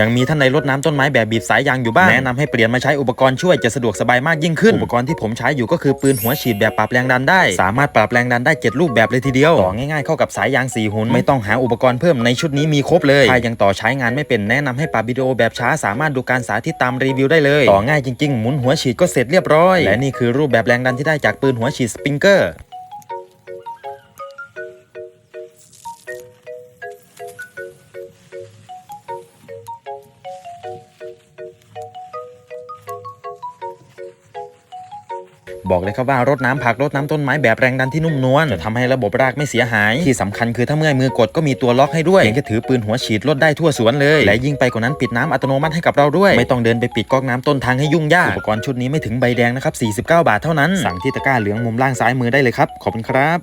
ยังมีท่านในรดน้ำต้นไม้แบบบีบสายยางอยู่บ้างแนะนำให้เปลี่ยนมาใช้อุปกรณ์ช่วยจะสะดวกสบายมากยิ่งขึ้น อุปกรณ์ที่ผมใช้อยู่ก็คือปืนหัวฉีดแบบปรับแรงดันได้ สามารถปรับแรงดันได้ 7 รูปแบบเลยทีเดียว ต่อง่ายๆเข้ากับสายยางสีหุนไม่ต้องหาอุปกรณ์เพิ่มในชุดนี้มีครบเลยถ้ายังต่อใช้งานไม่เป็นแนะนำให้ปรับวิดีโอแบบช้าสามารถดูการสาธิตตามรีวิวได้เลย ต่อง่ายจริงๆหมุนหัวฉีดก็เสร็จเรียบร้อย และนี่คือรูปแบบแรงดันที่ได้จากปืนหัวฉีดสปริงเกอร์ บอกเลยครับว่ารดน้ำผักรดน้ำต้นไม้แบบแรงดันที่นุ่มนวลจะทำให้ระบบรากไม่เสียหาย ที่สำคัญคือถ้าเมื่อยมือกดก็มีตัวล็อกให้ด้วยเพียงแค่ถือปืนหัวฉีดลดได้ทั่วสวนเลย และยิ่งไปกว่านั้นปิดน้ำอัตโนมัติให้กับเราด้วย ไม่ต้องเดินไปปิดก๊อกน้ำต้นทางให้ยุ่งยากอุปกรณ์ชุดนี้ไม่ถึงใบแดงนะครับ49 บาทเท่านั้นสั่งที่ตะกร้าเหลืองมุมล่างซ้ายมือได้เลยครับขอบคุณครับ